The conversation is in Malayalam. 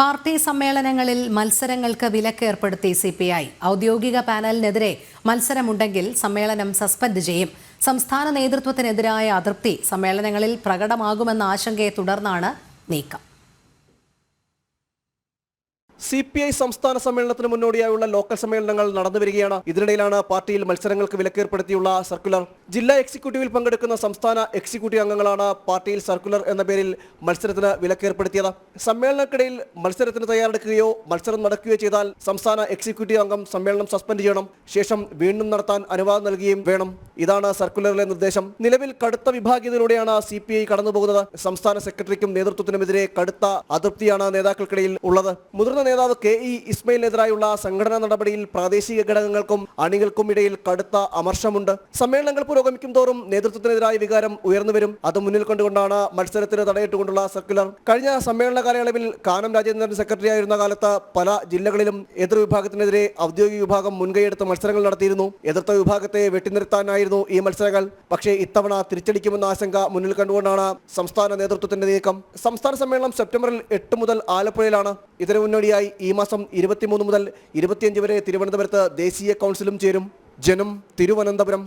പാർട്ടി സമ്മേളനങ്ങളിൽ മത്സരങ്ങൾക്ക് വിലക്ക് ഏർപ്പെടുത്തി സി പി ഐ. ഔദ്യോഗിക പാനലിനെതിരെ മത്സരമുണ്ടെങ്കിൽ സമ്മേളനം സസ്പെൻഡ് ചെയ്യും. സംസ്ഥാന നേതൃത്വത്തിനെതിരായ അതൃപ്തി സമ്മേളനങ്ങളിൽ പ്രകടമാകുമെന്ന ആശങ്കയെ തുടർന്നാണ് നീക്കം. സി പി ഐ സംസ്ഥാന സമ്മേളനത്തിന് മുന്നോടിയായുള്ള ലോക്കൽ സമ്മേളനങ്ങൾ നടന്നു വരികയാണ്. ഇതിനിടയിലാണ് പാർട്ടിയിൽ മത്സരങ്ങൾക്ക് വിലക്കേർപ്പെടുത്തിയുള്ള സർക്കുലർ. ജില്ലാ എക്സിക്യൂട്ടീവിൽ പങ്കെടുക്കുന്ന സംസ്ഥാന എക്സിക്യൂട്ടീവ് അംഗങ്ങളാണ് പാർട്ടിയിൽ സർക്കുലർ എന്ന പേരിൽ മത്സരത്തിന് വിലക്കേർപ്പെടുത്തിയത്. സമ്മേളനക്കിടയിൽ മത്സരത്തിന് തയ്യാറെടുക്കുകയോ മത്സരം നടക്കുകയോ ചെയ്താൽ സംസ്ഥാന എക്സിക്യൂട്ടീവ് അംഗം സമ്മേളനം സസ്പെൻഡ് ചെയ്യണം. ശേഷം വീണ്ടും നടത്താൻ അനുവാദം നൽകുകയും വേണം. ഇതാണ് സർക്കുലറിലെ നിർദ്ദേശം. നിലവിൽ കടുത്ത വിഭാഗീയതയിലൂടെയാണ് സി പി ഐ കടന്നുപോകുന്നത്. സംസ്ഥാന സെക്രട്ടറിക്കും നേതൃത്വത്തിനുമെതിരെ കടുത്ത അതൃപ്തിയാണ് നേതാക്കൾക്കിടയിൽ ഉള്ളത്. മുതിർന്ന നേതാവ് കെ ഇ ഇസ്മയിലിനെതിരായുള്ള സംഘടനാ നടപടിയിൽ പ്രാദേശിക ഘടകങ്ങൾക്കും അണികൾക്കും ഇടയിൽ കടുത്ത അമർഷമുണ്ട്. സമ്മേളനങ്ങൾ പുരോഗമിക്കും തോറും നേതൃത്വത്തിനെതിരായ വികാരം ഉയർന്നുവരും അത് മുന്നിൽ കണ്ടുകൊണ്ടാണ് മത്സരത്തിന് തടയിട്ടുകൊണ്ടുള്ള സർക്കുലർ. കഴിഞ്ഞ സമ്മേളന കാലയളവിൽ കാനം രാജേന്ദ്രൻ സെക്രട്ടറി ആയിരുന്ന കാലത്ത് പല ജില്ലകളിലും എതിർ വിഭാഗത്തിനെതിരെ ഔദ്യോഗിക വിഭാഗം മുൻകൈയെടുത്ത് മത്സരങ്ങൾ നടത്തിയിരുന്നു. എതിർത്ത വിഭാഗത്തെ വെട്ടിനിർത്താനായിരുന്നു ഈ മത്സരങ്ങൾ. പക്ഷേ ഇത്തവണ തിരിച്ചടിക്കുമെന്ന ആശങ്ക മുന്നിൽ കണ്ടുകൊണ്ടാണ് സംസ്ഥാന നേതൃത്വത്തിന്റെ നീക്കം. സംസ്ഥാന സമ്മേളനം സെപ്റ്റംബറിൽ എട്ട് മുതൽ ആലപ്പുഴയിലാണ്. ഇതിനു മുന്നോടിയായി ഈ മാസം ഇരുപത്തിമൂന്ന് മുതൽ ഇരുപത്തിയഞ്ച് വരെ തിരുവനന്തപുരത്ത് ദേശീയ കൗൺസിലും ചേരും. ജനം തിരുവനന്തപുരം.